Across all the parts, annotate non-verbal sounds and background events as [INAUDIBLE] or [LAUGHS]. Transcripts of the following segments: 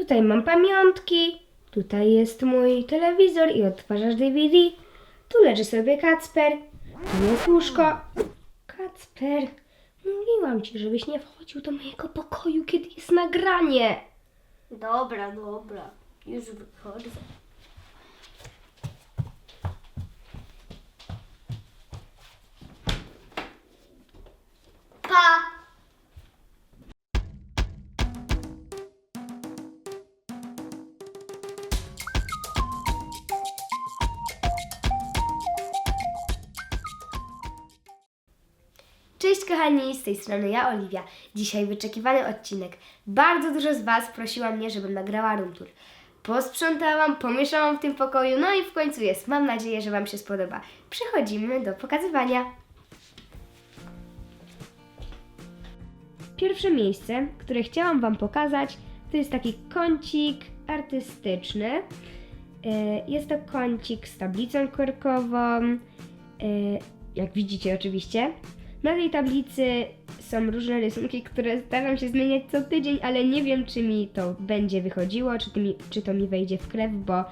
Tutaj mam pamiątki, tutaj jest mój telewizor i odtwarzacz DVD. Tu leży sobie Kacper, tu jest łóżko. Kacper, mówiłam ci, żebyś nie wchodził do mojego pokoju, kiedy jest nagranie. Dobra, dobra. Już wychodzę. Pa! Cześć kochani, z tej strony ja Oliwia. Dzisiaj wyczekiwany odcinek. Bardzo dużo z Was prosiła mnie, żebym nagrała room tour. Posprzątałam, pomieszałam w tym pokoju, no i w końcu jest. Mam nadzieję, że Wam się spodoba. Przechodzimy do pokazywania. Pierwsze miejsce, które chciałam Wam pokazać, to jest taki kącik artystyczny. E, Jest to kącik z tablicą korkową, e, jak widzicie oczywiście. Na tej tablicy są różne rysunki, które staram się zmieniać co tydzień, ale nie wiem, czy mi to będzie wychodziło, czy, to mi, czy to mi wejdzie w krew, bo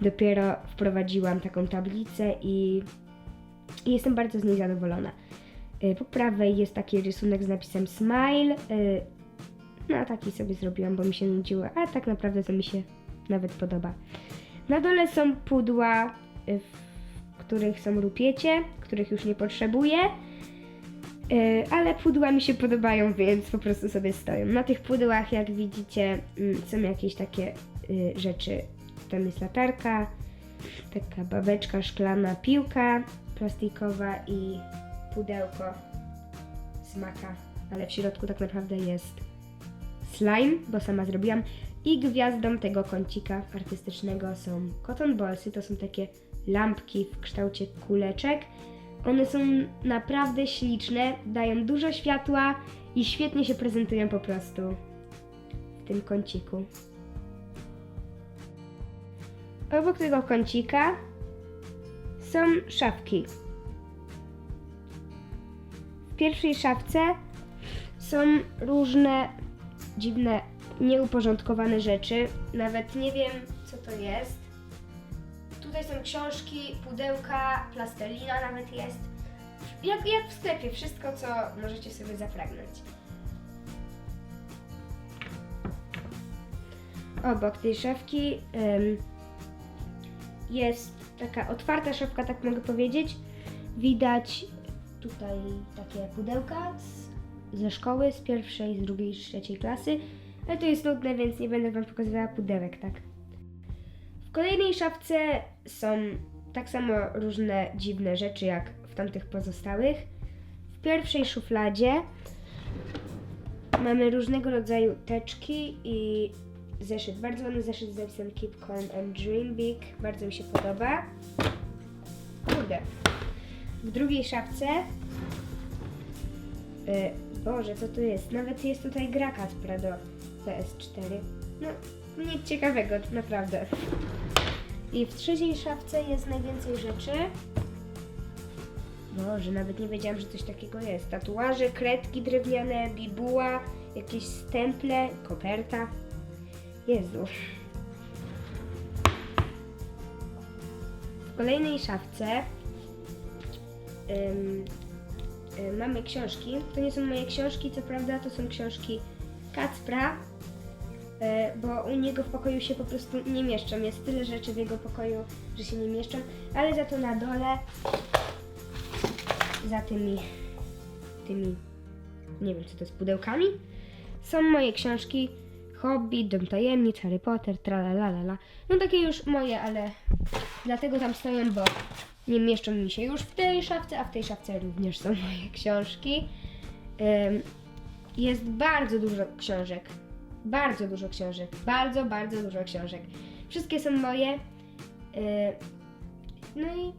dopiero wprowadziłam taką tablicę i, jestem bardzo z niej zadowolona. Y, Po prawej jest taki rysunek z napisem smile. y, No, taki sobie zrobiłam, bo mi się nudziło, a tak naprawdę to mi się nawet podoba. Na dole są pudła, y, w których są rupiecie, których już nie potrzebuję. Yy, ale pudła mi się podobają, więc po prostu sobie stoją. Na tych pudłach, jak widzicie, mm, są jakieś takie y, rzeczy. Tam jest latarka, taka babeczka, szklana piłka plastikowa i pudełko smaka, ale w środku tak naprawdę jest slime, bo sama zrobiłam. I gwiazdą tego kącika artystycznego są cotton ballsy, to są takie lampki w kształcie kuleczek. One są naprawdę śliczne, dają dużo światła i świetnie się prezentują po prostu w tym kąciku. Obok tego kącika są szafki. W pierwszej szafce są różne dziwne, nieuporządkowane rzeczy. Nawet nie wiem, co to jest. Tutaj są książki, pudełka, plastelina nawet jest. Jak, jak w sklepie, wszystko co możecie sobie zapragnąć. Obok tej szafki jest taka otwarta szafka, tak mogę powiedzieć. Widać tutaj takie pudełka z, ze szkoły, z pierwszej, z drugiej, z trzeciej klasy. Ale to jest nudne, więc nie będę Wam pokazywała pudełek, tak? Kolejnej szafce są tak samo różne dziwne rzeczy jak w tamtych pozostałych. W pierwszej szufladzie mamy różnego rodzaju teczki i zeszyt. Bardzo ładny zeszyt z napisem Keep Calm and Dream Big. Bardzo mi się podoba. Kurde. W drugiej szafce e, Boże, co to jest? Nawet jest tutaj gra Kacpra do PS4. No, nic ciekawego, naprawdę. I w trzeciej szafce jest najwięcej rzeczy. Boże, nawet nie wiedziałam, że coś takiego jest. Tatuaże, kredki drewniane, bibuła, jakieś stemple, koperta. Jezu. W kolejnej szafce ym, y, mamy książki. To nie są moje książki, co prawda, to są książki Kacpra, E, bo u niego w pokoju się po prostu nie mieszczą. Jest tyle rzeczy w jego pokoju, że się nie mieszczą, ale za to na dole, za tymi, tymi, nie wiem co to jest, pudełkami, są moje książki Hobbit, Dom Tajemnic, Harry Potter, tralalala. No takie już moje, ale dlatego tam stoją, bo nie mieszczą mi się już w tej szafce, a w tej szafce również są moje książki. Jest bardzo dużo książek. Bardzo dużo książek. Bardzo, bardzo dużo książek. Wszystkie są moje. Yy, No i.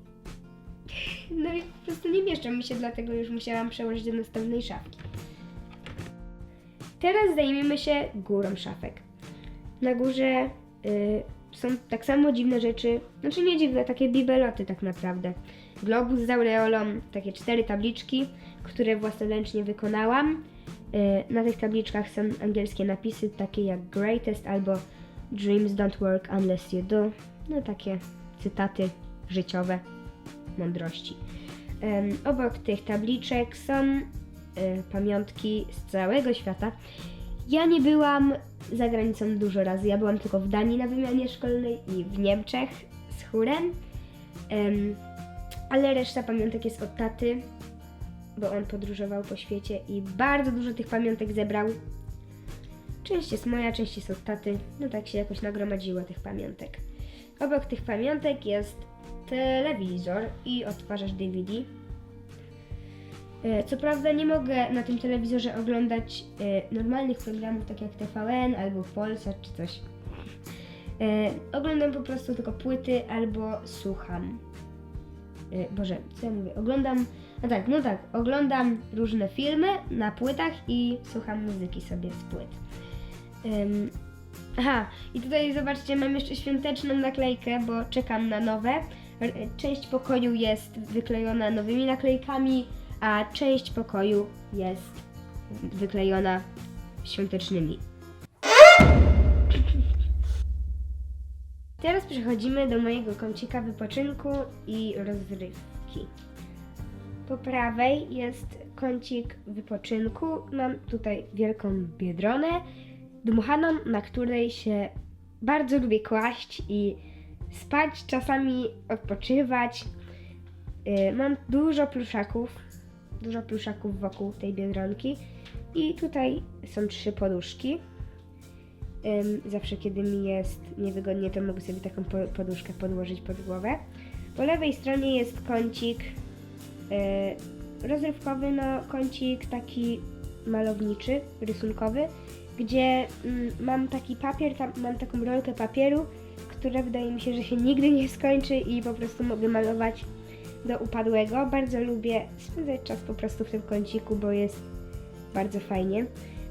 [LAUGHS] No i po prostu nie mieszczą mi się, dlatego już musiałam przełożyć do następnej szafki. Teraz zajmiemy się górą szafek. Na górze yy, są tak samo dziwne rzeczy, znaczy nie dziwne, takie bibeloty tak naprawdę. Globus z aureolą, takie cztery tabliczki, które własnoręcznie wykonałam. Yy, Na tych tabliczkach są angielskie napisy takie jak greatest albo Dreams don't work unless you do. No takie cytaty życiowe, mądrości. Obok tych tabliczek są e, pamiątki z całego świata. Ja nie byłam za granicą dużo razy. Ja byłam tylko w Danii na wymianie szkolnej i w Niemczech z chórem. Em, ale reszta pamiątek jest od taty, bo on podróżował po świecie i bardzo dużo tych pamiątek zebrał. Część jest moja, część jest od taty. No tak się jakoś nagromadziło tych pamiątek. Obok tych pamiątek jest telewizor i odtwarzacz DVD. E, Co prawda nie mogę na tym telewizorze oglądać e, normalnych programów, tak jak TVN albo Polsat czy coś. E, Oglądam po prostu tylko płyty albo słucham. Boże, co ja mówię? Oglądam, no tak, no tak, oglądam różne filmy na płytach i słucham muzyki sobie z płyt. Ym, aha, i tutaj zobaczcie, mam jeszcze świąteczną naklejkę, bo czekam na nowe. Część pokoju jest wyklejona nowymi naklejkami, a część pokoju jest wyklejona świątecznymi. Teraz przechodzimy do mojego kącika wypoczynku i rozrywki. Po prawej jest kącik wypoczynku. Mam tutaj wielką biedronę dmuchaną, na której się bardzo lubię kłaść i spać, czasami odpoczywać. Yy, Mam dużo pluszaków, dużo pluszaków wokół tej biedronki i tutaj są trzy poduszki. Zawsze kiedy mi jest niewygodnie, to mogę sobie taką po- poduszkę podłożyć pod głowę. Po lewej stronie jest kącik rozrywkowy, no kącik taki malowniczy, rysunkowy, gdzie mm, mam taki papier, tam, mam taką rolkę papieru, która wydaje mi się, że się nigdy nie skończy i po prostu mogę malować do upadłego. Bardzo lubię spędzać czas po prostu w tym kąciku, bo jest bardzo fajnie.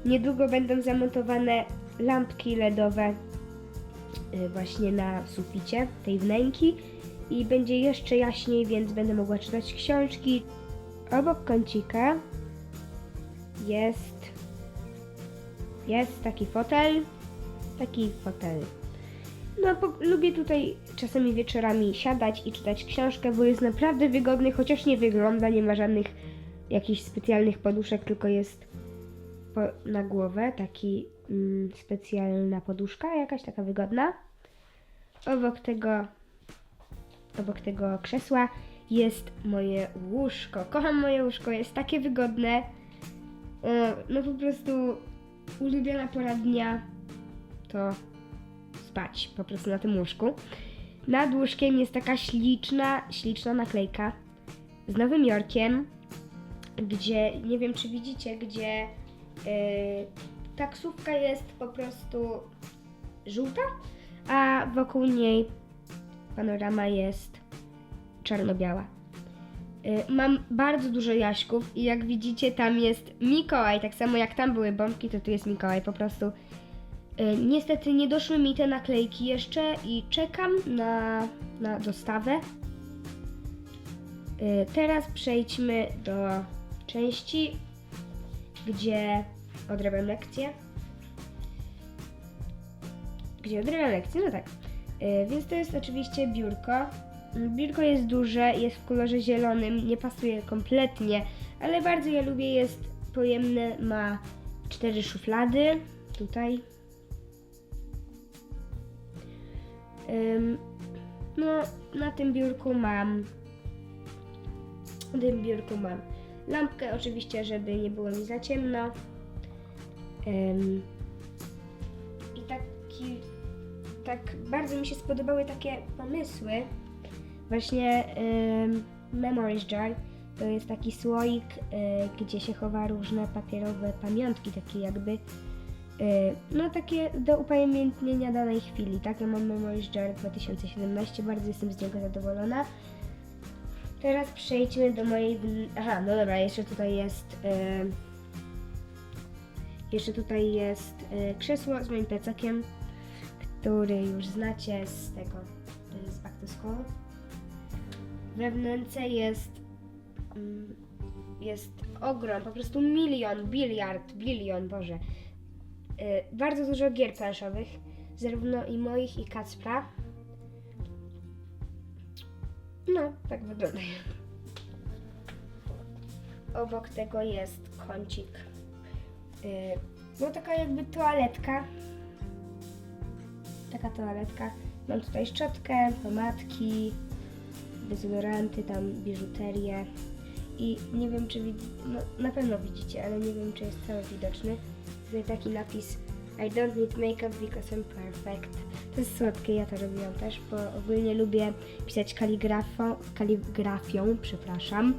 Niedługo będą zamontowane lampki LEDowe y, właśnie na suficie tej wnęki i będzie jeszcze jaśniej, więc będę mogła czytać książki. Obok kącika jest jest taki fotel, taki fotel. No, po, lubię tutaj czasami wieczorami siadać i czytać książkę, bo jest naprawdę wygodny, chociaż nie wygląda, nie ma żadnych jakichś specjalnych poduszek, tylko jest po, na głowę taki mm, specjalna poduszka, jakaś taka wygodna. Obok tego, obok tego krzesła jest moje łóżko. Kocham moje łóżko, jest takie wygodne. No po prostu ulubiona pora dnia to spać po prostu na tym łóżku. Nad łóżkiem jest taka śliczna, śliczna naklejka z Nowym Jorkiem, gdzie, nie wiem czy widzicie, gdzie yy, taksówka jest po prostu żółta, a wokół niej panorama jest czarno-biała. Y, Mam bardzo dużo jaśków i jak widzicie tam jest Mikołaj, tak samo jak tam były bombki, to tu jest Mikołaj po prostu. Y, Niestety nie doszły mi te naklejki jeszcze i czekam na, na dostawę. Y, Teraz przejdźmy do części, gdzie odrabiam lekcje. Gdzie odrabiam lekcje? No tak. Y, Więc to jest oczywiście biurko. Biurko jest duże, jest w kolorze zielonym, nie pasuje kompletnie, ale bardzo je lubię, jest pojemne, ma cztery szuflady, tutaj. No, na tym biurku mam, na tym biurku mam lampkę oczywiście, żeby nie było mi za ciemno. I taki, tak bardzo mi się spodobały takie pomysły, Właśnie ym, Memories Jar to jest taki słoik, y, gdzie się chowa różne papierowe pamiątki, takie jakby, y, no takie do upamiętnienia danej chwili. Tak, ja mam Memories Jar 2017, bardzo jestem z niego zadowolona. Teraz przejdźmy do mojej... Aha, no dobra, jeszcze tutaj jest... Y, jeszcze tutaj jest y, krzesło z moim plecakiem, który już znacie z tego, jest Back to School. We wnęce jest mm, jest ogrom, po prostu milion, biliard, bilion, Boże. Y, bardzo dużo gier planszowych. zarówno i moich, i Kacpra. No, tak wygląda. Obok tego jest kącik. Yy, no taka jakby toaletka. Taka toaletka. Mam tutaj szczotkę, pomadki, dezodoranty, tam biżuterię. I nie wiem, czy widz... no, na pewno widzicie, ale nie wiem, czy jest cały widoczny. Tutaj taki napis I don't need makeup because I'm perfect. To jest słodkie, ja to robiłam też, bo ogólnie lubię pisać kaligrafą, kaligrafią, przepraszam.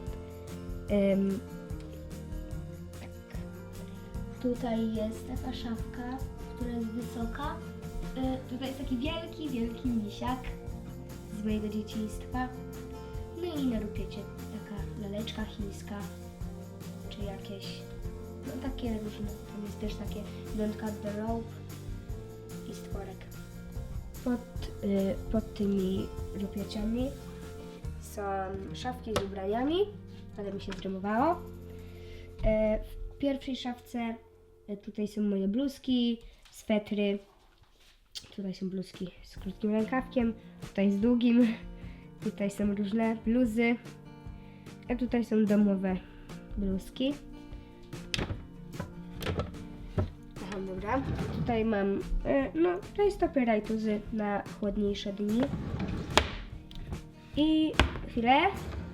Ym, tak. Tutaj jest taka szafka, która jest wysoka. Y, tutaj jest taki wielki, wielki misiak z mojego dzieciństwa. No i na rupiecie taka laleczka chińska, czy jakieś, no takie różne. Tam jest też takie Don't cut the rope i stworek. Pod, y, pod tymi rupieciami są szafki z ubraniami, ale mi się zrymowało. E, W pierwszej szafce e, tutaj są moje bluzki, swetry, Tutaj są bluzki z krótkim rękawkiem, tutaj z długim. [LAUGHS] Tutaj są różne bluzy. A tutaj są domowe bluzki. Aha, dobra. Tutaj mam, e, no, to jest copyrightuzy na chłodniejsze dni. I chwilę.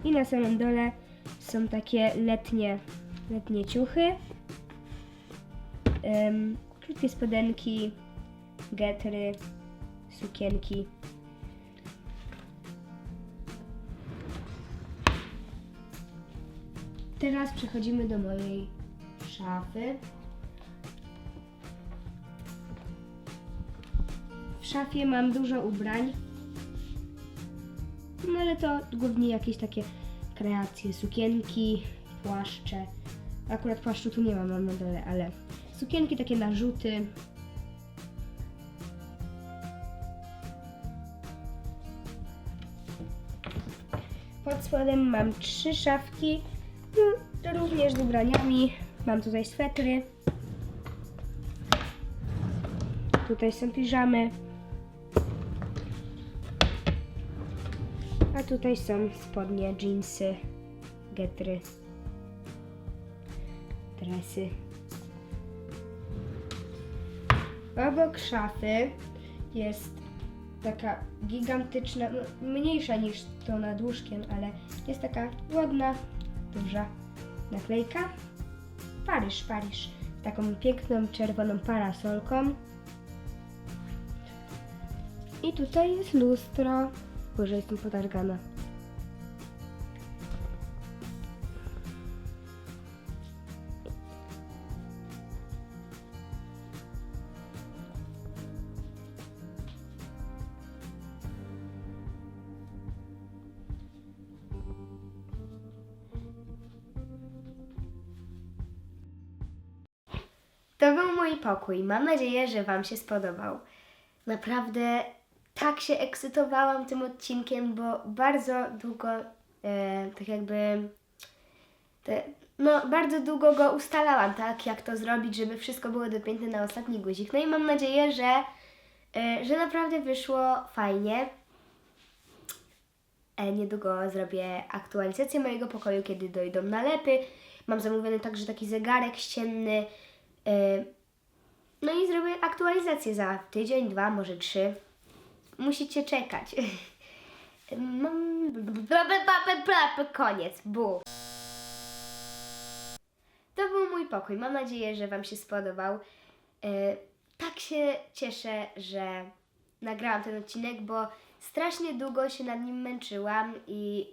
I na samym dole są takie letnie, letnie ciuchy. Em, krótkie spodenki, getry, sukienki. Teraz przechodzimy do mojej szafy. W szafie mam dużo ubrań. No ale to głównie jakieś takie kreacje, sukienki, płaszcze. Akurat płaszczu tu nie mam, mam na dole, ale sukienki, takie narzuty, Pod spodem mam trzy szafki, no, również z ubraniami. Mam tutaj swetry. Tutaj są piżamy. A tutaj są spodnie, jeansy, getry, dresy. Obok szafy jest taka gigantyczna, no, mniejsza niż to nad łóżkiem, ale jest taka ładna, duża naklejka. Paryż, Paryż. Z taką piękną czerwoną parasolką. I tutaj jest lustro. Boże, jestem potargana. To był mój pokój. Mam nadzieję, że Wam się spodobał. Naprawdę tak się ekscytowałam tym odcinkiem, bo bardzo długo, e, tak jakby, te, no bardzo długo go ustalałam, tak, jak to zrobić, żeby wszystko było dopięte na ostatni guzik. No i mam nadzieję, że, e, że naprawdę wyszło fajnie. E, niedługo zrobię aktualizację mojego pokoju, kiedy dojdą nalepy. Mam zamówiony także taki zegarek ścienny. E, No i zrobię aktualizację za tydzień, dwa, może trzy. Musicie czekać. [LAUGHS] Koniec. Bu. To był mój pokój. Mam nadzieję, że Wam się spodobał. E, Tak się cieszę, że nagrałam ten odcinek, bo strasznie długo się nad nim męczyłam i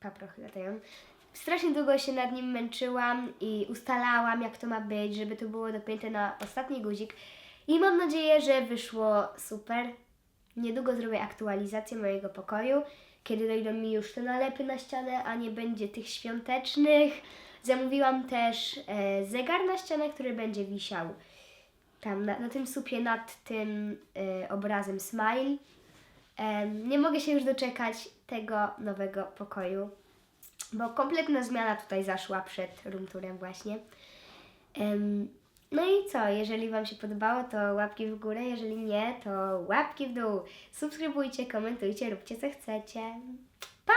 paprochy latają. Strasznie długo się nad nim męczyłam i ustalałam, jak to ma być, żeby to było dopięte na ostatni guzik. I mam nadzieję, że wyszło super. Niedługo zrobię aktualizację mojego pokoju, kiedy dojdą mi już te nalepy na ścianę, a nie będzie tych świątecznych. Zamówiłam też e, zegar na ścianę, który będzie wisiał tam na, na tym supie nad tym e, obrazem smile. Em, nie mogę się już doczekać tego nowego pokoju, bo kompletna zmiana tutaj zaszła przed roomturem właśnie. No i co? Jeżeli Wam się podobało, to łapki w górę. Jeżeli nie, to łapki w dół. Subskrybujcie, komentujcie, róbcie co chcecie. Pa!